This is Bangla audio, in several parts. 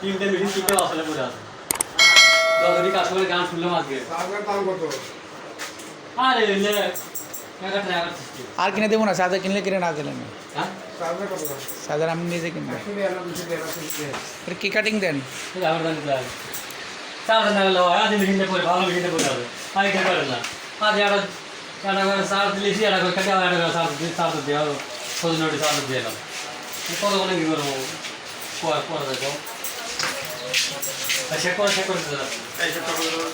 তিনটে মিটিং তিনটে আসলে পড়ে আছে যতদিন কাস্টমারের গান শুনলাম আজকে আরে আর কিনে দেবো না, চার্জার কিনলে কিনে, না দিলে না। চার্জার কত চার্জার আমি নিজে কিনবো। কি কাটিং দেন? চার্জ না হয় আজ মিটিংটা পড়ে ভালো পড়ে হবে আগে খেতে পারে না আজ একটা একটা করে চার্জ দিলেছি করে করে দিয়ে চার্জ দিয়ে হবে সজনে চার্জ দিয়ে কত মানে কি করব পরে পরে দেখো সে করে সে করে দিতে এই সেটটা করে দাও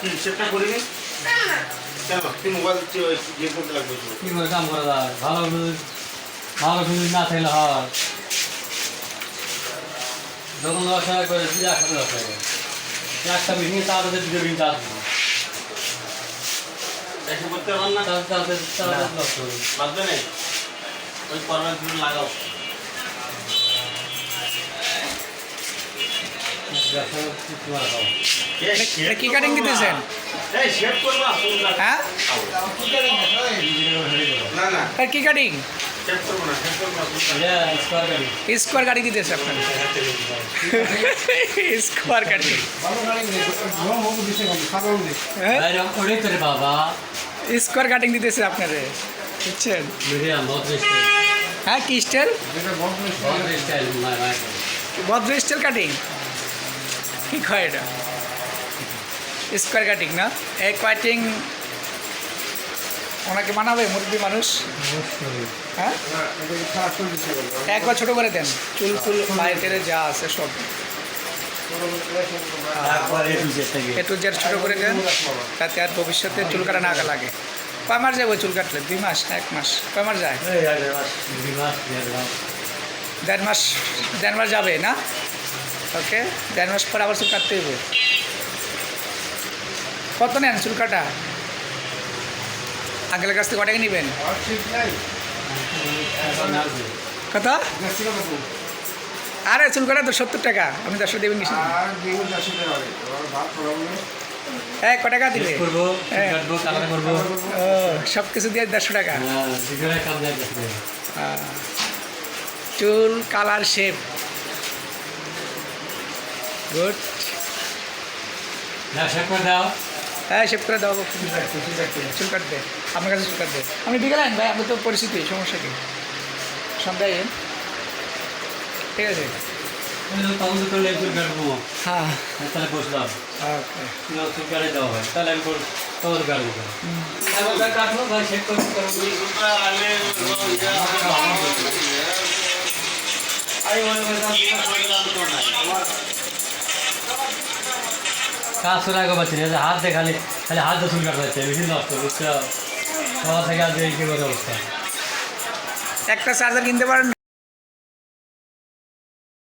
কি সেটটা করিনি কেন তুই মোবাইল ইয়ে করতে লাগবে। কি করে কাম করা যায় ভালো ভালো যদি না থাকলে হয় যখন দশ টাকা করে দিলে একসাথে দশ টাকা একটা মিটিংয়ে তার হাতে দুটো দেবো এসে করতে পারলাম না তার তার দশ টাকা বাঁধবে নেই ওই করোনা দুটো লাগাও ব্যবসা তোমার খাও এটা কি কাটিং দিতেছেন এই শেভ করবা তোমরা হ্যাঁ না না আর কি কাটিং শেভ করবো না শেভ করবো না এটা স্কোয়ার গাড়ি স্কোয়ার কাটিং দিতেছে আপনার স্কোয়ার কাটিং হ্যাঁ বাইরে ওটাই তোরে বাবা স্কোয়ার কাটিং দিতেছে আপনারে বুঝছেন মিডিয়াম বহুত স্টাইল হ্যাঁ কি স্টাইল বহুত স্টাইল কাটিং কি হয় এটা? স্কোয়ার কাটিং না? এক কাটিং ওনাকে মানাবে মুরব্বী মানুষ? হ্যাঁ? একবার ছোটো করে দেন। চুল ফুল বাইরে যা আছে সব। একটু জেড ছোট করে দেন তাতে আর ভবিষ্যতে চুল কাটা না লাগে। কয় মাস যাবে চুল কাটলে? দুই মাস এক মাস? কয় মাস যায় দেড় মাস। দেড় মাস যাবে না? ওকে দেড় মাস পর আবার চুল কাটতে হবে কত নেন চুল কাটা? আঙ্কেলের কাছ থেকে কটাকে নেবেন? কত? আরে চুল কাটা তো সত্তর টাকা। আপনি দশটা দেবেন কিছু হ্যাঁ ক টাকা দিবে হ্যাঁ। সব কিছু দিয়ে দেড়শো টাকা? হ্যাঁ চুল কালার শেপ গুড হ্যাঁ শেপ করে দাও। চুল কাটবে আপনার কাছে চুল কাটবে। আমি বিকেলে আইন ভাই আমি তো পরিচিতি সমস্যা কি? সন্ধ্যায় ঠিক আছে? হ্যাঁ। তাহলে বসলাম। ওকে। দেওয়া হয় তাহলে আমি তখন কাটবো কাটবো ভাই শেষ কাজ করে আগে পাচ্ছি না হাত দিয়ে খালি। হাত চুল কাটতে যাচ্ছে মেশিন নষ্ট বুঝছ? সবার থেকে আজ এই কি করে অবস্থা। একটা চার্জার কিনতে পারেন